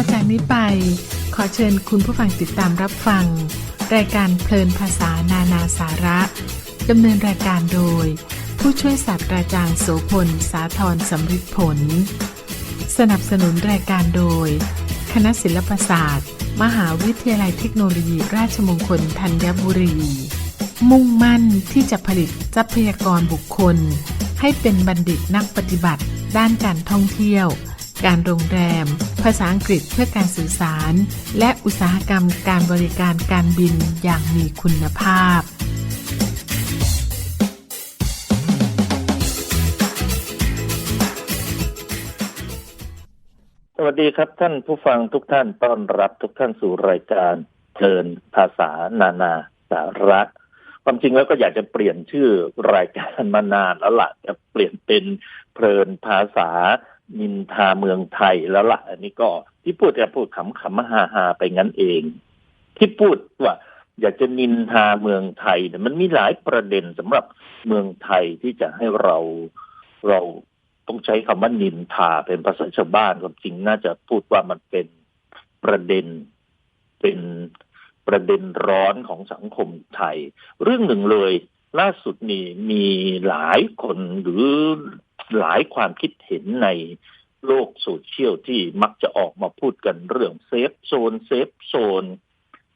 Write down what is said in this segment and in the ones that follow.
อจากนี้ไป ขอเชิญคุณผู้ฟังติดตามรับฟัง รายการเพลินภาษานานาสาระดำเนินรายการโดย ผู้ช่วยศาสตราจารย์โสพล สาธรสำริดผล สนับสนุนรายการโดย คณะศิลปศาสตร์ มหาวิทยาลัยเทคโนโลยีราชมงคลธัญบุรี มุ่งมั่นที่จะผลิตทรัพยากรบุคคล ให้เป็นบัณฑิตนักปฏิบัติ ด้านการท่องเที่ยว การโรงแรม ภาษาอังกฤษเพื่อการสื่อสาร และอุตสาหกรรมการบริการการบินอย่างมีคุณภาพสวัสดีครับท่านผู้ฟังทุกท่านต้อนรับทุกท่านสู่รายการเพลินภาษานานาสาระความจริงแล้วก็อยากจะเปลี่ยนชื่อรายการมานานแล้วละ่ะจะเปลี่ยนเป็นเพลินภาษา นินทาเมืองไทยแล้วละ่ะ อันนี้ก็ที่พูดจะพูดขำขำฮาฮาไปงั้นเอง ที่พูดว่า อยากจะนินทาเมืองไทยเนี่ยมันมีหลายประเด็นสำหรับเมืองไทยที่จะให้เราเราต้องใช้คำว่านินทาเป็นภาษาชาวบ้านความจริงน่าจะพูดว่ามันเป็นประเด็นเป็นประเด็นร้อนของสังคมไทย เรื่องหนึ่งเลย ล่าสุดนี่มีหลายคนหรือ หลายความคิดเห็นในโลกโซเชียลที่มักจะออกมาพูดกันเรื่องเซฟโซนเซฟโซน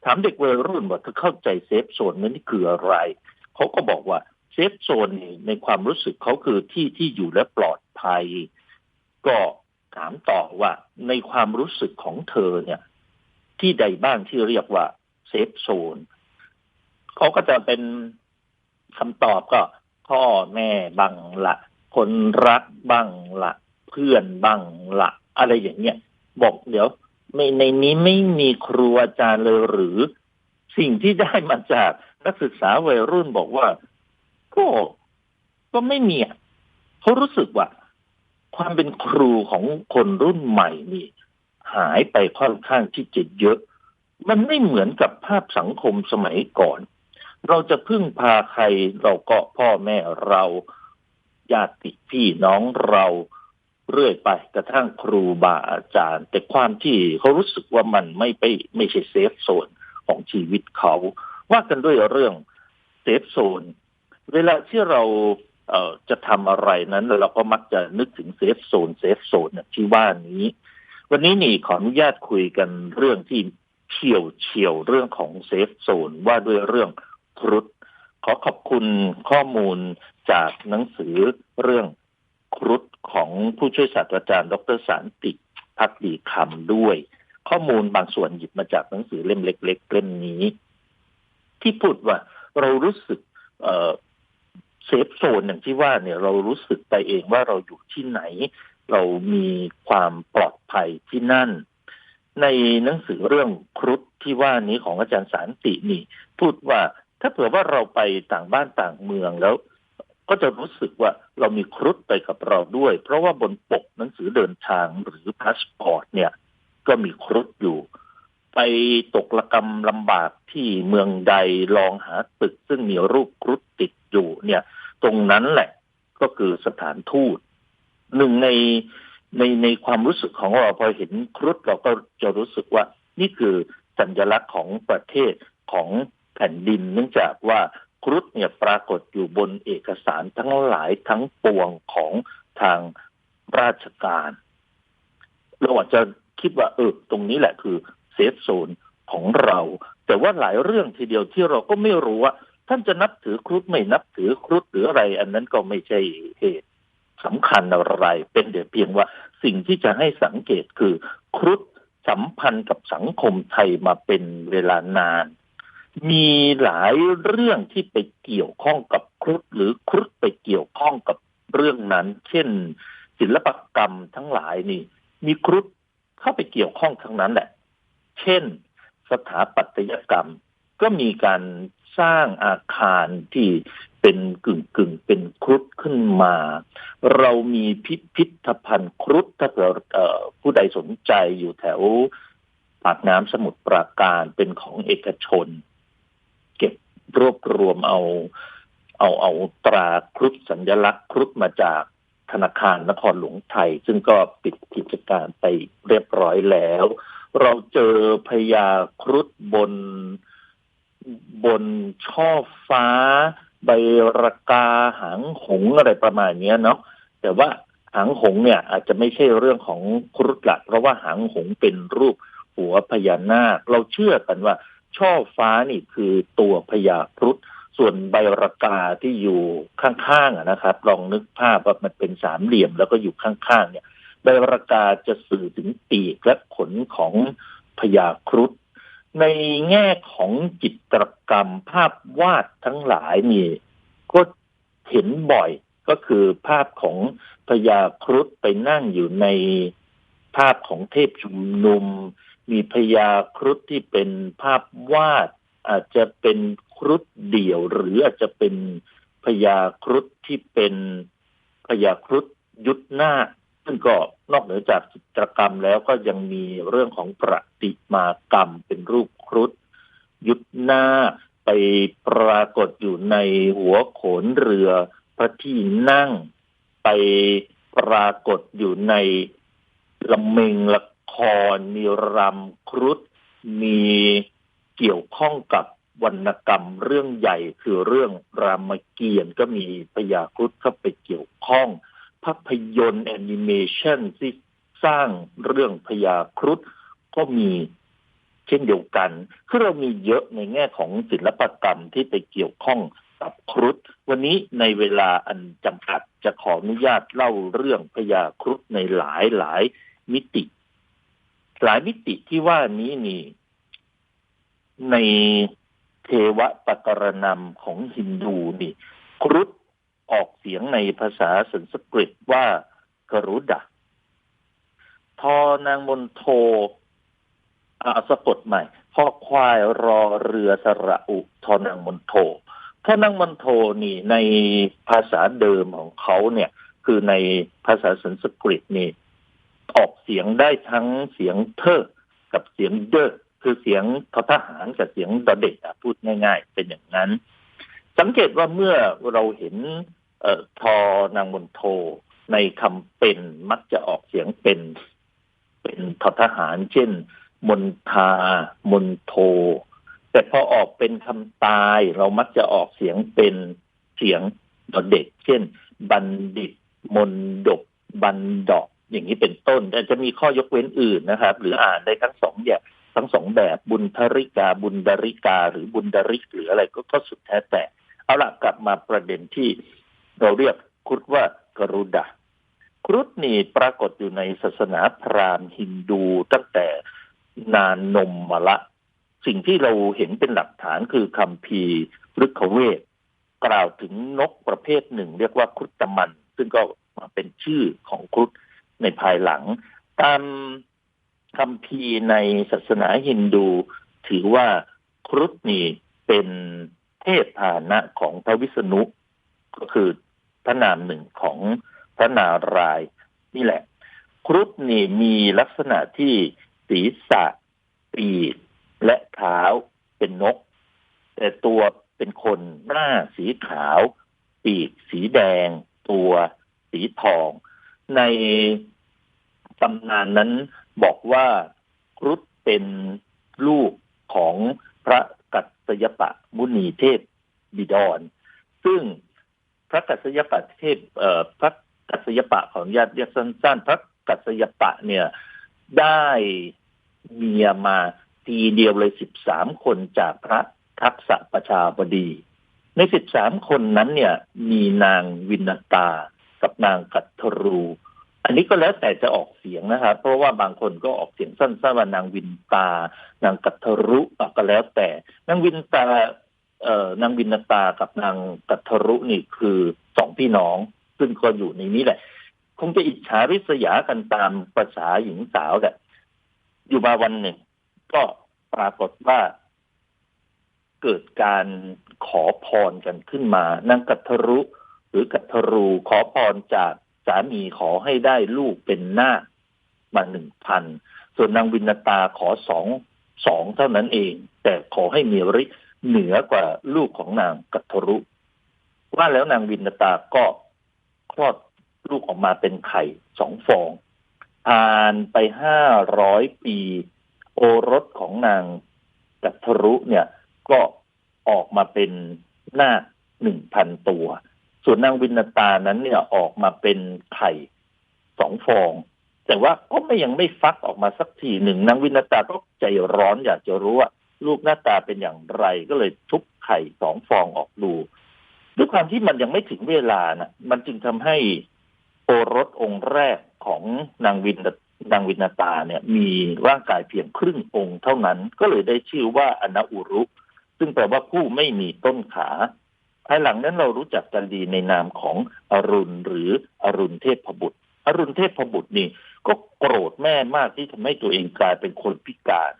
ถามเด็กวัยรุ่นว่าเธอเข้าใจเซฟโซนนั้นนี่คืออะไร เขาก็บอกว่าเซฟโซนในความรู้สึกเขาคือที่ที่อยู่และปลอดภัย ก็ถามต่อว่าในความรู้สึกของเธอเนี่ย ที่ใดบ้างที่เรียกว่าเซฟโซนเขาก็จะเป็นคำตอบก็พ่อแม่บังละ คนรักบ้างละเพื่อนบ้างละอะไรอย่างเงี้ยบอกเดี๋ยวไม่ในนี้ไม่มีครูอาจารย์เลยหรือ สิ่งที่ได้มาจากนักศึกษาวัยรุ่นบอกว่าก็ก็ไม่มีอะเขารู้สึกว่า ความเป็นครูของคนรุ่นใหม่นี่ หายไปค่อนข้างที่จะเยอะ มันไม่เหมือนกับภาพสังคมสมัยก่อน เราจะพึ่งพาใครเราก็พ่อแม่เรา ญาติพี่น้องเราเรื่อยไปกระทั่งครูบาอาจารย์ แต่ความที่เขารู้สึกว่ามันไม่ไปไม่ใช่เซฟโซนของชีวิตเขา ว่ากันด้วยเรื่องเซฟโซน เวลาที่เราเอ่อจะทำอะไรนั้นเราก็มักจะนึกถึงเซฟโซนเซฟโซนที่ว่านี้ วันนี้นี่ขออนุญาตคุยกันเรื่องที่เฉียวเฉียวเรื่องของเซฟโซนว่าด้วยเรื่องครุฑ ขอขอบคุณข้อมูลจากหนังสือเรื่องครุฑของผู้ช่วยศาสตราจารย์ ดรสันติพักดีคำด้วย ข้อมูลบางส่วนหยิบมาจากหนังสือเล่มเล็ก ๆ เล่มนี้ ที่พูดว่าเรารู้สึกเเซฟโซนอย่างที่ว่าเนี่ยเรารู้สึกไปเองว่าเราอยู่ที่ไหน เรามีความปลอดภัยที่นั่น ในหนังสือเรื่องครุฑที่ว่านี้ของอาจารย์สารตินี่ พูดว่า ถ้าเผื่อว่าเราไปต่างบ้านต่างเมืองแล้ว ก็จะรู้สึกว่าเรามีครุฑไปกับเราด้วย เพราะว่าบนปกหนังสือเดินทางหรือพาสปอร์ตเนี่ย ก็มีครุฑอยู่ ไปตกระกรรมลำบากที่เมืองใดลองหาตึก ซึ่งมีรูปครุฑติดอยู่เนี่ย ตรงนั้นแหละก็คือสถานทูตหนึ่งในในในความรู้สึกของเราพอเห็นครุฑเราก็จะรู้สึกว่านี่คือสัญลักษณ์ของประเทศของ แผ่นดิน เนื่องจากว่าครุฑเนี่ยปรากฏอยู่บนเอกสารทั้งหลายทั้งปวงของทางราชการเราอาจจะคิดว่าเออตรงนี้แหละคือเซฟโซนของเรา แต่ว่าหลายเรื่องทีเดียวที่เราก็ไม่รู้ว่า ท่านจะนับถือครุฑไม่นับถือครุฑหรืออะไร อันนั้นก็ไม่ใช่เหตุสำคัญอะไร เป็นเดียวเพียงว่าสิ่งที่จะให้สังเกตคือครุฑสัมพันธ์กับสังคมไทยมาเป็นเวลานาน มีหลายเรื่องที่ไปเกี่ยวข้องกับครุฑหรือครุฑไปเกี่ยวข้องกับเรื่องนั้น เช่น ศิลปกรรมทั้งหลายนี่ มีครุฑเข้าไปเกี่ยวข้องทั้งนั้นแหละ เช่น สถาปัตยกรรม ก็มีการสร้างอาคารที่เป็นกึ่งกึ่งเป็นครุฑขึ้นมา เรามีพิพิธภัณฑ์ครุฑถ้าเกิดผู้ใดสนใจอยู่แถวปากน้ำสมุทรปราการเป็นของเอกชน รวบรวมเอา เอาเอาตราครุฑสัญลักษณ์ครุฑมาจากธนาคารนครหลวงไทย ซึ่งก็ปิดกิจการไปเรียบร้อยแล้ว เราเจอพญาครุฑบนบนช่อฟ้า ใบระกาหางหงอะไรประมาณนี้เนาะแต่ว่าหางหงเนี่ย อาจจะไม่ใช่เรื่องของครุฑละเพราะว่าหางหงเป็นรูปหัวพญานาค เราเชื่อกันว่า ช่อฟ้านี่คือตัวพญาครุฑส่วนใบระกาที่อยู่ข้างๆนะครับ ลองนึกภาพว่ามันเป็นสามเหลี่ยมแล้วก็อยู่ข้างๆ เนี่ยใบระกาจะสื่อถึงปีกและขนของพญาครุฑในแง่ของจิตรกรรมภาพวาดทั้งหลายนี่ก็เห็นบ่อยก็คือภาพของพญาครุฑไปนั่งอยู่ในภาพของเทพชุมนุม มีพญาครุฑที่เป็นภาพวาด อาจจะเป็นครุฑเดี่ยว หรืออาจจะเป็นพญาครุฑที่เป็นพญาครุฑยุทธนาซึ่งก็นอกเหนือจากจิตรกรรมแล้วก็ยังมีเรื่องของประติมากรรมเป็นรูปครุฑยุทธนาไปปรากฏอยู่ในหัวโขนเรือพระที่นั่ง ไปปรากฏอยู่ในละเมงละ คร มีรำครุฑมีเกี่ยวข้องกับวรรณกรรมเรื่องใหญ่คือเรื่องรามเกียรติ์ก็มีพญาครุฑเข้าไปเกี่ยวข้อง ภาพยนตร์แอนิเมชันที่สร้างเรื่องพญาครุฑก็มีเช่นเดียวกัน คือเรามีเยอะในแง่ของศิลปกรรมที่ไปเกี่ยวข้องกับครุฑ วันนี้ในเวลาอันจำกัดจะขออนุญาตเล่าเรื่องพญาครุฑในหลายหลายมิติ หลายมิติที่ว่านี้นี่ ในเทวปกรณำของฮินดูนี่ ครุฑออกเสียงในภาษาสันสกฤตว่ากรุดะทอนางมนโทอาสะกดใหม่พอควายรอเรือสระอุทอนางมนโททอนางมนโทนี่ในภาษาเดิมของเขาเนี่ย คือในภาษาสันสกฤตนี่ ออกเสียงได้ทั้งเสียงเทอกับเสียงเดอคือเสียงททหารกับเสียงดอเด็กอะพูดง่าย ๆ เป็นอย่างนั้น สังเกตว่าเมื่อเราเห็นเออทอนางมนโท ในคำเป็นมักจะออกเสียงเป็น เป็นททหาร เช่น มนทามนโท แต่พอออกเป็นคำตาย เรามักจะออกเสียงเป็นเสียงดอเด็ก เช่น บัณฑิต มนดบบันดอก อย่างนี้เป็นต้นแต่จะมีข้อยกเว้นอื่นนะครับ หรืออ่านได้ทั้งสองอย่างทั้งสองแบบบุญทริกาบุญดาริกา หรือบุญดาริกหรืออะไรก็ก็สุดแท้แต่ เอาละกลับมาประเด็นที่เราเรียกครุฑว่ากรุดะครุฑนี่ปรากฏอยู่ในศาสนาพราหมณ์ฮินดูตั้งแต่นานนมมาละ สิ่งที่เราเห็นเป็นหลักฐานคือคำพีฤกขเวทกล่าวถึงนกประเภทหนึ่ง เรียกว่าครุฑตมัน ซึ่งก็มาเป็นชื่อของครุฑ ในภายหลัง ตามคำพีในศาสนาฮินดู ถือว่าครุฑนี่เป็นเทพพาหนะของพระวิษณุ ก็คือพระนามหนึ่งของพระนารายณ์นี่แหละ ครุฑนี่มีลักษณะที่ศีรษะปีกและเท้าเป็นนก แต่ตัวเป็นคนหน้าสีขาว ปีกสีแดง ตัวสีทอง ในตำนานนั้นบอกว่าครุฑเป็นลูกของพระกัสสยปะมุนีเทพบิดร ซึ่งพระกัสสยปะเทพเอ่อพระกัสสยปะของญาติเรียกสั้นๆพระกัสสยปะเนี่ยได้เมียมาทีเดียวเลยสิบสามคนจากพระทักษะประชาบดี ในสิบสามคนนั้นเนี่ยมีนางวินตา กับนางกัตทรู อันนี้ก็แล้วแต่จะออกเสียงนะครับเพราะว่าบางคนก็ออกเสียงสั้นๆว่านางวินตา นางกัตทรุก็แล้วแต่ นางวินตาเอ่อนางวินตากับนางกัตทรุนี่คือสองพี่น้อง ซึ่งก็อยู่ในนี้แหละ คงจะอิจฉาริษยากันตามภาษาหญิงสาวแหละอยู่มาวันหนึ่ง ก็ปรากฏว่าเกิดการขอพรกันขึ้นมา นางกัตทรุ รือกัตทรูขอพรจากสามีขอให้ได้ลูกเป็นหน้ามาหนึ่งพันส่วนนางวินตาขอสองสองเท่านั้นเอง แต่ขอให้มีฤทธิ์เหนือกว่าลูกของนางกัตทรุ ว่าแล้วนางวินตาก็คลอดลูกออกมาเป็นไข่สองฟองผ่านไปห้าร้อยปี โอรสของนางกัทรุเนี่ยก็ออกมาเป็นหน้าหนึ่งพันตัว ส่วนนางวินตานั้นเนี่ยออกมาเป็นไข่สองฟอง แต่ว่าก็ไม่ยังไม่ฟักออกมาสักทีหนึ่งนางวินตาก็ใจร้อนอยากจะรู้ว่าลูกหน้าตาเป็นอย่างไรก็เลยทุบไข่สองฟองออกดูด้วยความที่มันยังไม่ถึงเวลานะมันจึงทำให้โอรสองค์แรกของนางวินนางวินาตาเนี่ย มีร่างกายเพียงครึ่งองค์เท่านั้น ก็เลยได้ชื่อว่าอนาอุรุ ซึ่งแปลว่าผู้ไม่มีต้นขา ภายหลังนั้นเรารู้จักกันดีในนามของอรุณหรืออรุณเทพบุตร อรุณเทพบุตรนี่ ก็โกรธแม่มากที่ทำให้ตัวเองกลายเป็นคนพิการ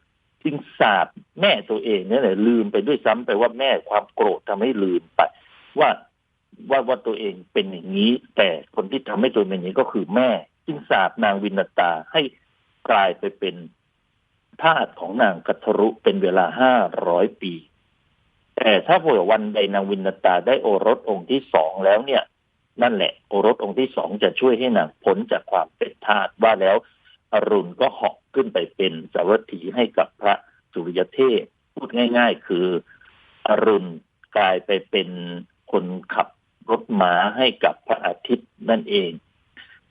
จึงสาบแม่ตัวเองเนี่ยแหละลืมไปด้วยซ้ำไปว่าแม่ความโกรธทำให้ลืมไป ว่าว่าว่าตัวเองเป็นอย่างนี้ แต่คนที่ทำให้ตัวเองเป็นอย่างนี้ก็คือแม่ จึงสาบนางวินตาให้กลายไปเป็นทาสของนางกัทรุเป็นเวลาห้าร้อยปี แต่ถ้าเผื่อวันใดนางวินตาได้โอรสองค์ที่สองแล้วเนี่ย นั่นแหละโอรสองค์ที่สองจะช่วยให้นางพ้นจากความเป็นทาสว่าแล้วอรุณก็เหาะขึ้นไปเป็นสารถีให้กับพระสุริยเทพพูดง่าย ๆ คือ อรุณกลายไปเป็นคนขับรถม้าให้กับพระอาทิตย์นั่นเอง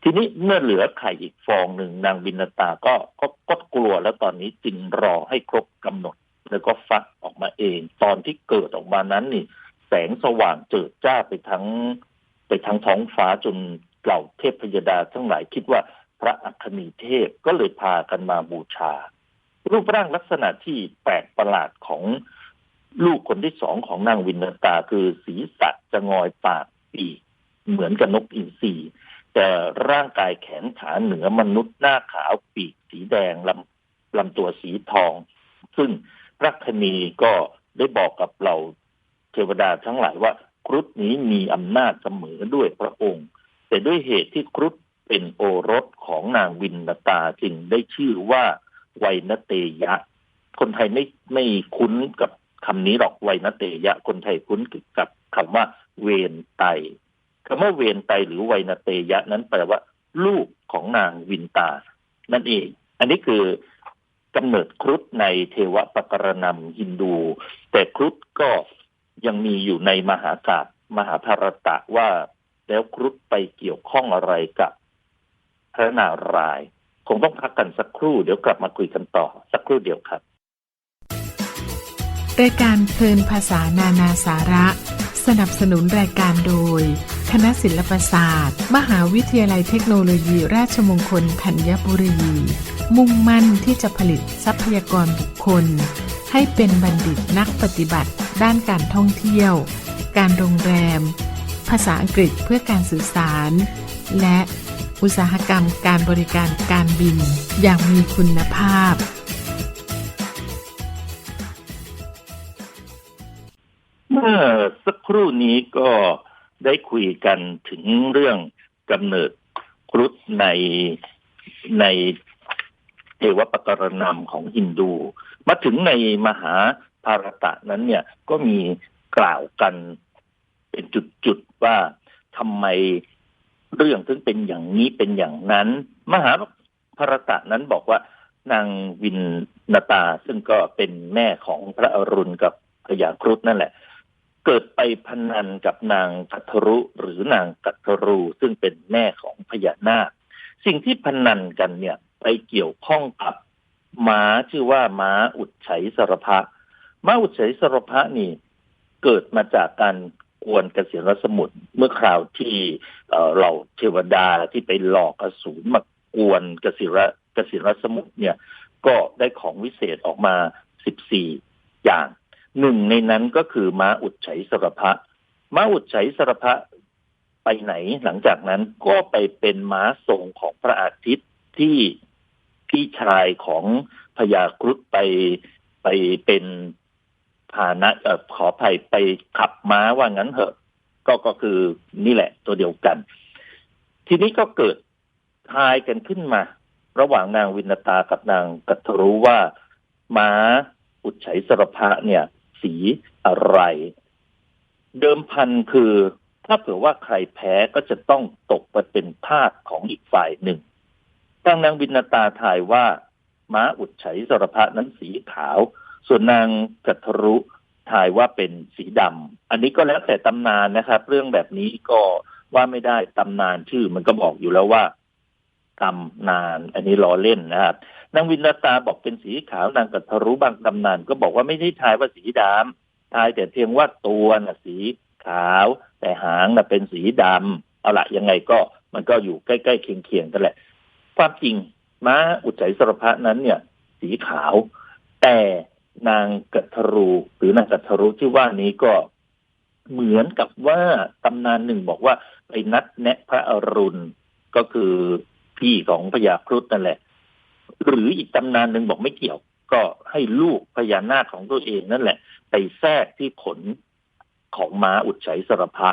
ทีนี้เมื่อเหลือไข่อีกฟองหนึ่งนางบินตาก็ก็ก็กลัวแล้วตอนนี้จึงรอให้ครบกำหนด แล้วก็ฟักออกมาเอง ตอนที่เกิดออกมานั้นนี่ แสงสว่างเจิดจ้าไปทั้ง ไปทั้งท้องฟ้าจนเหล่าเทพพยดาทั้งหลายคิดว่าพระอัคนีเทพก็เลยพากันมาบูชา รูปร่างลักษณะที่แปลกประหลาดของลูกคนที่สองของนางวินตาคือศีรษะจะงอยปากปีกเหมือนกับนกอินทรีแต่ร่างกายแขนขาเหนือมนุษย์หน้าขาวปีกสีแดงลำลำตัวสีทอง ซึ่ง ระคณีก็ได้บอกกับเราเทวดาทั้งหลายว่าครุฑนี้มีอำนาจเสมอด้วยพระองค์ แต่ด้วยเหตุที่ครุฑเป็นโอรสของนางวินตาจึงได้ชื่อว่าไวนเตยะ คนไทยไม่ไม่คุ้นกับคำนี้หรอกไวนเตยะ คนไทยคุ้นกับคำว่าเวนไตคำว่าเวนไตหรือไวนเตยะนั้นแปลว่า ลูกของนางวินตา นั่นเอง อันนี้คือ กำเนิดครุฑในเทวปกรณำฮินดู แต่ครุฑก็ยังมีอยู่ในมหากาศมหาภารตะว่า แล้วครุฑไปเกี่ยวข้องอะไรกับพระนารายณ์คงต้องพักกันสักครู่เดี๋ยวกลับมาคุยกันต่อ สักครู่เดียวครับรายการเพลินภาษานานาสาระ สนับสนุนรายการโดย คณะศิลปศาสตร์ มหาวิทยาลัยเทคโนโลยี ราชมงคลธัญบุรี มุ่งมั่นที่จะผลิตทรัพยากรบุคคล ให้เป็นบัณฑิตนักปฏิบัติ ด้านการท่องเที่ยว การโรงแรม ภาษาอังกฤษเพื่อการสื่อสาร และอุตสาหกรรมการบริการการบิน อย่างมีคุณภาพเมื่อสักครู่นี้ก็ ได้คุยกันถึงเรื่องกำเนิดครุฑในในเทวปกรณำของฮินดู มาถึงในมหาภารตะนั้นเนี่ยก็มีกล่าวกันเป็นจุดๆว่าทำไมเรื่องถึงเป็นอย่างนี้เป็นอย่างนั้น มหาภารตะนั้นบอกว่านางวินนตาซึ่งก็เป็นแม่ของพระอรุณกับพญาครุฑนั่นแหละ เกิดไปพนันกับนางกัทรุหรือนางกัทรูซึ่งเป็นแม่ของพญานาค สิ่งที่พนันกันเนี่ยไปเกี่ยวข้องกับม้าชื่อว่าม้าอุดไฉสรพะม้าอุดไฉสรพะนี่เกิดมาจากการกวนกสิรสมุทรเมื่อคราวที่เราเทวดาที่ไปหลอกอสูรมากวนกสิระกสิรสมุทรเนี่ย ก็ได้ของวิเศษออกมาสิบสี่อย่าง หนึ่งในนั้นก็คือม้าอุดไฉสรพะม้าอุดไฉสรพะไปไหนหลังจากนั้นก็ไปเป็นม้าทรงของพระอาทิตย์ที่พี่ชายของพญาครุฑไปไปเป็นพานะเออขอภัยไปขับม้าว่างั้นเหอะ ก็ก็คือนี่แหละ ตัวเดียวกัน ทีนี้ก็เกิดทายกันขึ้นมา ระหว่างนางวินตากับนางกัตรู้ว่าม้าอุดไฉสรพะเนี่ย สีอะไร เดิมพันคือ ถ้าเผื่อว่าใครแพ้ก็จะต้องตกไปเป็นทาสของอีกฝ่ายหนึ่งทางนางวินตาทายว่า ม้าอุดไฉสรพะนั้นสีขาว ส่วนนางกัทรุทายว่าเป็นสีดำ อันนี้ก็แล้วแต่ตำนานนะครับ เรื่องแบบนี้ก็ว่าไม่ได้ตำนานชื่อมันก็บอกอยู่แล้วว่าตำนาน อันนี้ล้อเล่นนะครับ นางวินตาบอกเป็นสีขาวนางกัทรุบางตำนานก็บอกว่าไม่ได้ทายว่าสีดำทายแต่เพียงว่าตัวน่ะสีขาว แต่หางน่ะเป็นสีดำเอาละยังไงก็มันก็อยู่ใกล้ๆเคียงๆกันแหละ ความจริงม้าอุจัยสรพะนั้นเนี่ย สีขาว แต่นางกัทรูหรือนางกัทรุที่ว่านี้ก็เหมือนกับว่าตำนานหนึ่งบอกว่าไปนัดแนะพระอรุณก็คือพี่ของพญาครุฑนั่นแหละ หรืออีกตำนานหนึ่งบอกไม่เกี่ยว ก็ให้ลูกพญานาคของตัวเองนั่นแหละ ไปแทรกที่ขนของม้าอุจฉัยสรพะ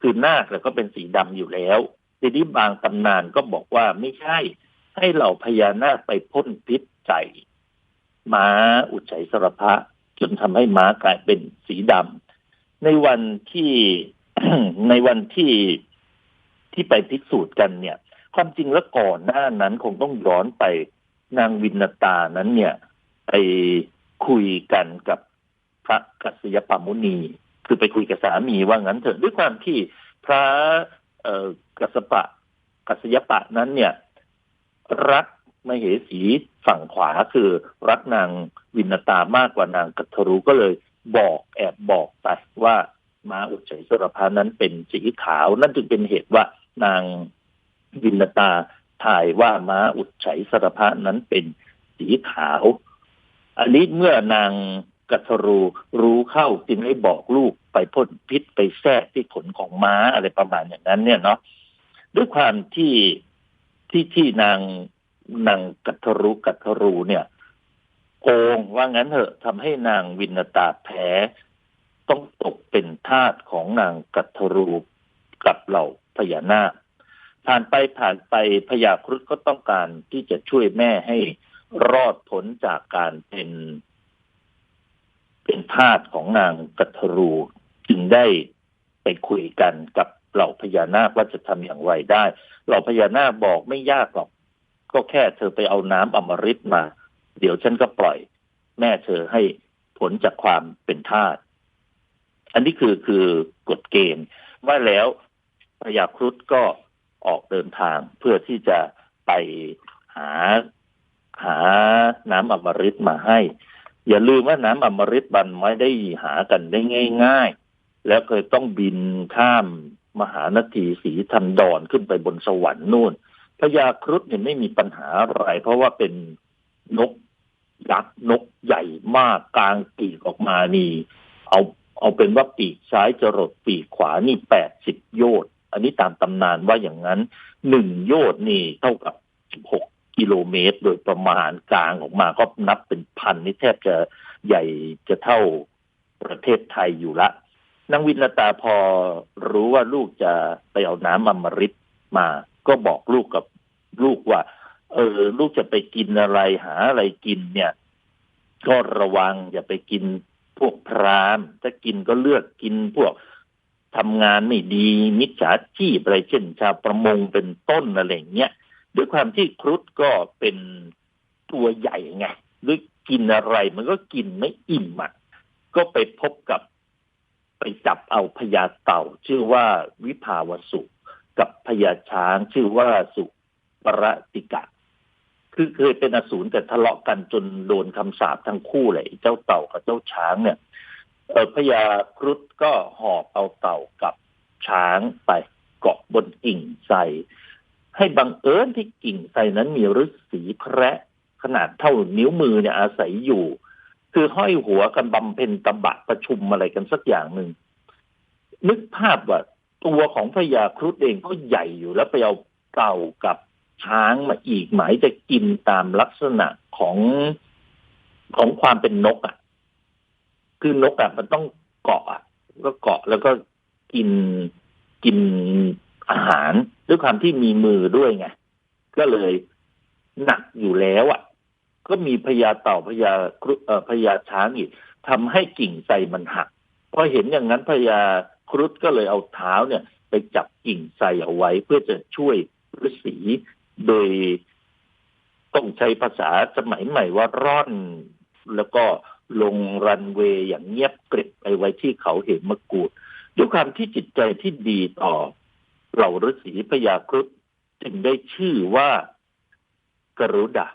คือนาคแล้วก็เป็นสีดำอยู่แล้ว ทีนี้บางตำนานก็บอกว่าไม่ใช่ ให้เหล่าพญานาคไปพ่นพิษใส่ม้าอุจฉัยสรพะจนทำให้ม้ากลายเป็นสีดำในวันที่ในวันที่ที่ไปพิสูจน์กันเนี่ย ความจริงแล้วก่อนหน้านั้นคงต้องย้อนไปนางวินตานั้นเนี่ย ไปคุยกันกับพระกัสยปามุนี คือไปคุยกับสามีว่างั้นเถอะด้วยความที่พระกัสปะกัสยปะนั้นเนี่ย รักมเหสีฝั่งขวาคือรักนางวินตามากกว่านางกัทรุก็เลยบอกแอบบอกไปว่ามาอุจจัยสรพานั้นเป็นสีขาว นั่นจึงเป็นเหตุว่านาง วินตาถ่ายว่าม้าอุจฉัยสรพะนั้นเป็นสีขาว อันนี้เมื่อนางกัทรูรู้เข้าจึงให้บอกลูกไปพ่นพิษไปแทรกที่ขนของม้าอะไรประมาณอย่างนั้น เนี่ยเนาะด้วยความที่ที่ที่นางนางกัทรูกัทรูเนี่ยโกงว่างั้นเถอะทำให้นางวินตาแพ้ต้องตกเป็นทาสของนางกัทรูกับเหล่าพญานาค ผ่านไปผ่านไปพญาครุฑก็ต้องการที่จะช่วยแม่ให้รอดพ้นจากการเป็น เป็นทาสของนางกัทรู จึงได้ไปคุยกันกับเหล่าพญานาคว่าจะทำอย่างไรได้ เหล่าพญานาคบอกไม่ยากหรอก ก็แค่เธอไปเอาน้ำอมฤตมา เดี๋ยวฉันก็ปล่อย แม่เธอให้ผลจากความเป็นทาสอันนี้คือคือกฎเกณฑ์ว่าแล้วพญาครุฑก็ ออกเดินทางเพื่อที่จะไปหาหาน้ำอมฤตมาให้ อย่าลืมว่าน้ำอมฤตบันไม่ได้หากันได้ง่าย ๆ แล้วเคยต้องบินข้ามมหานทีสีทันดอนขึ้นไปบนสวรรค์นู่นพญาครุฑเนี่ยไม่มีปัญหาอะไร เพราะว่าเป็นนกยักษ์นกใหญ่มากกลางปีกออกมานี่ เอาเอาเป็นว่าปีกซ้ายจรดปีกขวานี่แปดสิบโยชน์ อันนี้ตามตำนานว่าอย่างนั้นหนึ่งโยชน์นี่เท่ากับหกกิโลเมตร โดยประมาณกลางออกมาก็นับเป็นพันนี่แทบจะใหญ่จะเท่าประเทศไทยอยู่ละนางวินตาพอรู้ว่าลูกจะไปเอาน้ำอมฤตมา ก็บอกลูกกับลูกว่า เออ ลูกจะไปกินอะไรหาอะไรกินเนี่ย ก็ระวังอย่าไปกินพวกพรามถ้ากินก็เลือกกินพวก ทำงานไม่ดี มิจฉาชีพอะไรเช่นชาวประมงเป็นต้นอะไรเงี้ยด้วยความที่ครุฑก็เป็นตัวใหญ่ไงหรือกินอะไรมันก็กินไม่อิ่มอะก็ไปพบกับไปจับเอาพญาเต่า ชื่อว่าวิภาวสุกับพญาช้างชื่อว่าสุปรติกะ คือเคยเป็นอสูรแต่ทะเลาะกันจนโดนคำสาปทั้งคู่เลยเจ้าเต่ากับเจ้าช้างเนี่ย เออพญาครุฑก็หอบเอาเต่ากับช้างไปเกาะบนกิ่งไทรให้บังเอิญที่กิ่งไทรนั้นมีฤาษีแคระขนาดเท่านิ้วมือเนี่ยอาศัยอยู่ คือห้อยหัวกันบำเพ็ญตบะประชุมอะไรกันสักอย่างหนึ่งนึกภาพว่าตัวของพญาครุฑเองก็ใหญ่อยู่แล้วไปเอาเต่ากับช้างมาอีกหมายจะกินตามลักษณะของของความเป็นนกอะ คือนกอะมันต้องเกาะก็เกาะแล้วก็กินกินอาหารด้วยความที่มีมือด้วยไงก็เลยหนักอยู่แล้วอะ ก็มีพญาเต่าพญาเอ่อพญาช้างอีกทำให้กิ่งไทรมันหักพอเห็นอย่างนั้นพญาครุฑก็เลยเอาเท้าเนี่ย ไปจับกิ่งไทรเอาไว้เพื่อจะช่วยฤาษีโดยต้องใช้ภาษาสมัยใหม่ว่าร่อนแล้วก็ ลงรันเวย์อย่างเงียบกริบไปไว้ที่เขาเหมะกูดด้วยความที่จิตใจที่ดีต่อเหล่าฤาษีพยาครุฑจึงได้ชื่อว่ากรุดา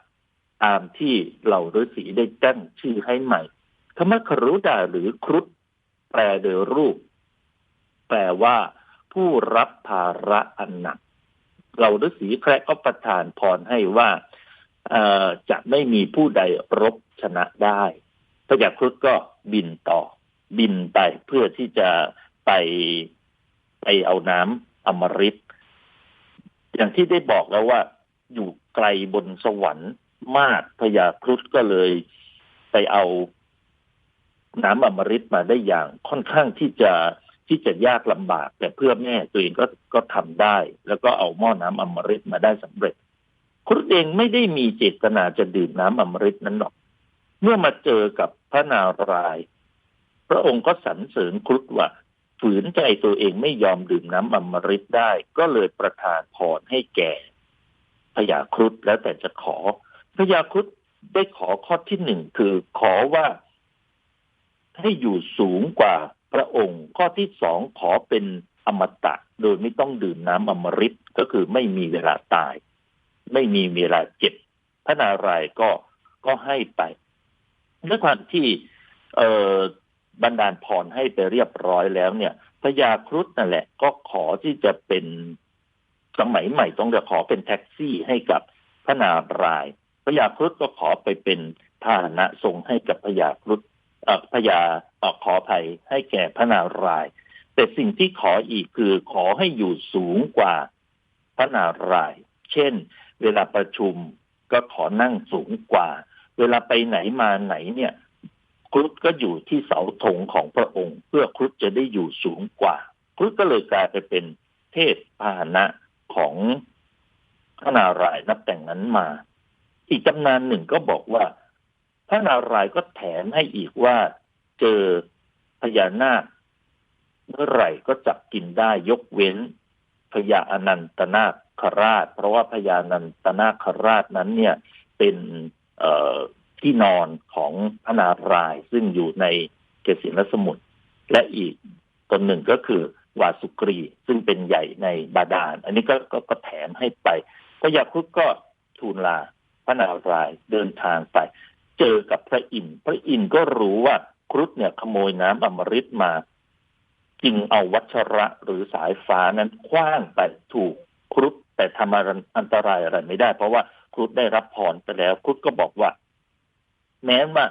ตามที่เหล่าฤาษีได้ตั้งชื่อให้ใหม่คำว่ากรุดาหรือครุฑแปลโดยรูป แปลว่า ผู้รับภาระอันหนักเหล่าฤาษีแคระก็ประทานพรให้ว่าจะไม่มีผู้ใดรบชนะได้ ระยาครุฑก็บินต่อ บินไปเพื่อที่จะไปไปเอาน้ำอมฤตอย่างที่ได้บอกแล้วว่า อยู่ไกลบนสวรรค์มากพญาครุฑก็เลยไปเอาน้ำอมฤตมาได้อย่างค่อนข้างที่จะที่จะยากลำบาก แต่เพื่อแม่ตัวเองก็ก็ทำได้ แล้วก็เอาหม้อน้ำอมฤตมาได้สำเร็จครุฑเองไม่ได้มีเจตนาจะดื่มน้ำอมฤตนั้นหรอก เมื่อมาเจอกับพระนารายณ์พระองค์ก็สรรเสริญครุฑว่าฝืนใจตัวเองไม่ยอมดื่มน้ำอมฤตได้ ก็เลยประทานพรให้แก่พญาครุฑแล้วแต่จะขอพญาครุฑได้ขอข้อที่หนึ่งคือขอว่า ให้อยู่สูงกว่าพระองค์ ข้อที่สองขอเป็นอมตะ โดยไม่ต้องดื่มน้ำอมฤตก็คือไม่มีเวลาตาย ไม่มีเวลาเจ็บพระนารายก็ก็ให้ไป ด้วยความที่เออบรรดาลพรให้ไปเรียบร้อยแล้วเนี่ยพญาครุฑนั่นแหละ ก็ขอที่จะเป็นสมัยใหม่ต้องจะขอเป็นแท็กซี่ให้กับพระนารายพญาครุฑก็ขอไปเป็นพาหนะส่งให้กับพญาครุฑพญาขอภัยให้แก่พระนาราย แต่สิ่งที่ขออีกคือขอให้อยู่สูงกว่าพระนาราย เช่น เวลาประชุมก็ขอนั่งสูงกว่า เวลาไปไหนมาไหนเนี่ยครุฑก็อยู่ที่เสาธงของพระองค์ เพื่อครุฑจะได้อยู่สูงกว่า ครุฑก็เลยกลายไปเป็นเทพพาหนะของพระนารายณ์นับแต่งนั้นมา อีกตำนานหนึ่งก็บอกว่า พระนารายณ์ก็แถมให้อีกว่าเจอพญานาคเมื่อไหร่ก็จับกินได้ยกเว้นพญาอนันตนาคราช เพราะว่าพญานันตนาคราชนั้นเนี่ยเป็น ที่นอนของพระนารายณ์ซึ่งอยู่ในเกษินสมุทรและอีกตนหนึ่งก็คือวาสุกรี ซึ่งเป็นใหญ่ในบาดาล อันนี้ก็กก็แถมให้ไปพระยาครุฑก็ทูลลาพระนารายณ์เดินทางไป เจอกับพระอินทร์พระอินทร์ก็รู้ว่าครุฑเนี่ยขโมยน้ำอมฤตมาจึงเอาวัชระหรือสายฟ้านั้นคว้างไปถูกครุฑแต่ทำอันตรายอะไรไม่ได้ เพราะว่า ครุฑได้รับพรไปแล้ว ครุฑก็บอกว่า แม้ว่า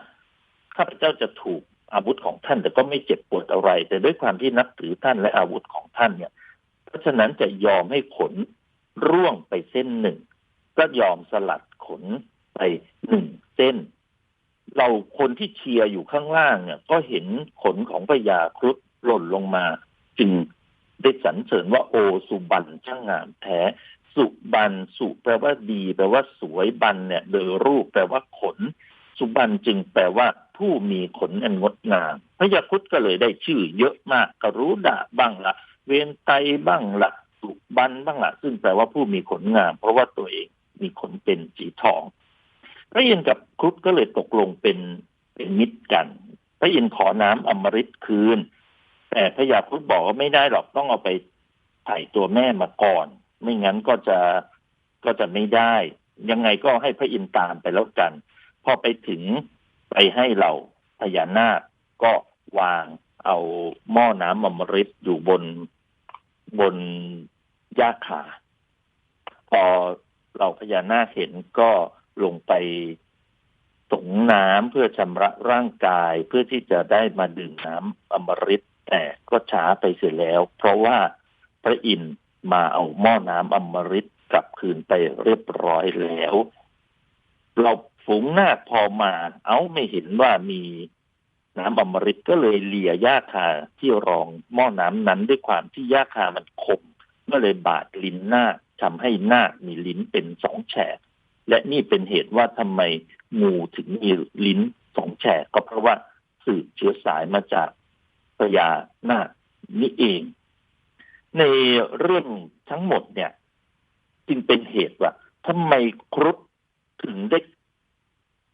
ข้าพเจ้าจะถูกอาวุธของท่าน แต่ก็ไม่เจ็บปวดอะไร แต่ด้วยความที่นับถือท่านและอาวุธของท่านเนี่ย เพราะฉะนั้นจะยอมให้ขนร่วงไปเส้นหนึ่ง ก็ยอมสลัดขนไปหนึ่งเส้น เราคนที่เชียร์อยู่ข้างล่างเนี่ย ก็เห็นขนของพญาครุฑหล่นลงมา จึงได้สรรเสริญว่าโอสุบันช่างงามแท้ สุบันสุแปลว่าดี แปลว่าสวยบันเนี่ยโดยรูปแปลว่าขน สุบันจึงแปลว่าผู้มีขนอันงดงามพระยาคุดก็เลยได้ชื่อเยอะมากกรุดาบ้างละเวนไตบ้างละสุบันบ้างละซึ่งแปลว่าผู้มีขนงาม เพราะว่าตัวเองมีขนเป็นสีทอง พระยินกับครุฑก็เลยตกลงเป็นเป็นมิตรกัน พระยินขอน้ำอมฤตคืน แต่พระยาครุฑบอกว่าไม่ได้หรอกต้องเอาไปถ่ตัวแม่มาก่อน ไม่งั้นก็จะก็จะไม่ได้ ยังไงก็ให้พระอินตามไปแล้วกัน พอไปถึงไปให้เราพญานาคก็วางเอาหม้อน้ำมมฤตอยู่บนบนหญ้าคาพอเราพญานาคเห็นก็ลงไปสงน้ำเพื่อชำระร่างกายเพื่อที่จะได้มาดื่มน้ำอมฤตแต่ก็ช้าไปเสียแล้ว เพราะว่าพระอินทร์ มาเอาหม้อน้ำอมฤตกลับคืนไปเรียบร้อยแล้ว เราฝูงนาคพอมา เอาไม่เห็นว่ามีน้ำอมฤตก็เลยเลียหญ้าคาที่รองหม้อน้ำนั้นด้วยความที่หญ้าคามันคมก็เลยบาดลิ้นหน้าทำให้หน้ามีลิ้นเป็นสองแฉก และนี่เป็นเหตุว่าทำไมงูถึงมีลิ้นสองแฉกก็เพราะว่าสืบเชื้อสายมาจากพญานาคนี่เอง ในเรื่องทั้งหมดเนี่ย จึงเป็นเหตุว่าทำไมครุฑถึงได้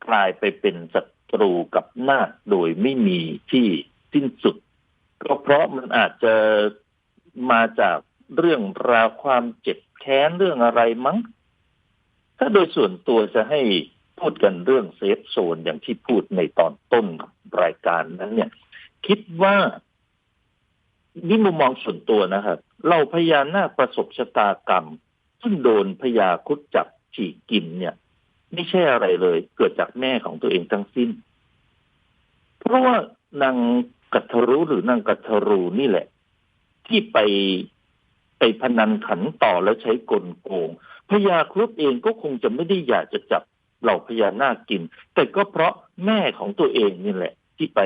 กลายไปเป็นศัตรูกับนาคโดยไม่มีที่สิ้นสุด ก็เพราะมันอาจจะมาจากเรื่องราวความเจ็บแค้นเรื่องอะไรมั้ง ถ้าโดยส่วนตัวจะให้พูดกันเรื่องเซฟโซนอย่างที่พูดในตอนต้นรายการนั้นเนี่ย คิดว่า นี่มุมมองส่วนตัวนะครับเราพญานาคประสบชะตากรรม ซึ่งโดนพญาคุดจับฉีกกินเนี่ย ไม่ใช่อะไรเลย เกิดจากแม่ของตัวเองทั้งสิ้น เพราะว่านางกัทรูหรือนางกัทรูนี่แหละ ที่ไปไปพนันขันต่อแล้วใช้กลโกงพญาครุฑเองก็คงจะไม่ได้อยากจะจับเหล่าพญานาคกิน แต่ก็เพราะแม่ของตัวเองนี่แหละ ที่ไป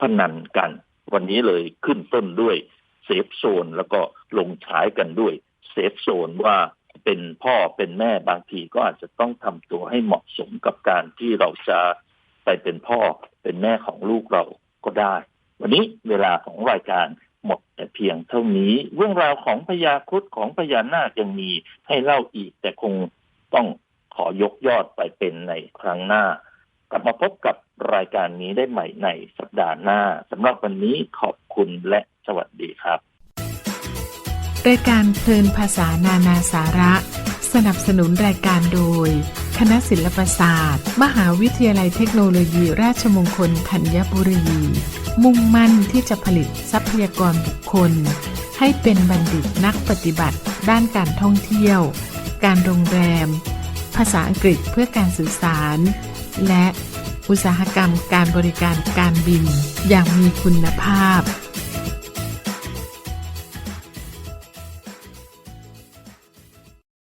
พนันกัน วันนี้เลยขึ้นต้นด้วยเซฟโซนแล้วก็ลงฉายกันด้วยเซฟโซนว่าเป็นพ่อเป็นแม่บางทีก็อาจจะต้องทำตัวให้เหมาะสมกับการที่เราจะไปเป็นพ่อเป็นแม่ของลูกเราก็ได้ วันนี้เวลาของรายการหมดแต่เพียงเท่านี้ เรื่องราวของพญาครุฑของพญานาคยังมีให้เล่าอีก แต่คงต้องขอยกยอดไปเป็นในครั้งหน้ากลับมาพบกับ รายการนี้ได้ใหม่ในสัปดาห์หน้าสำหรับวันนี้ขอบคุณและสวัสดีครับ รายการเพลินภาษานานาสาระ สนับสนุนรายการโดย คณะศิลปศาสตร์ มหาวิทยาลัยเทคโนโลยีราชมงคลธัญบุรี มุ่งมั่นที่จะผลิตทรัพยากรบุคคล ให้เป็นบัณฑิตนักปฏิบัติ ด้านการท่องเที่ยว การโรงแรม ภาษาอังกฤษเพื่อการสื่อสาร และ อุตสาหกรรมการบริการการบิน อย่างมีคุณภาพ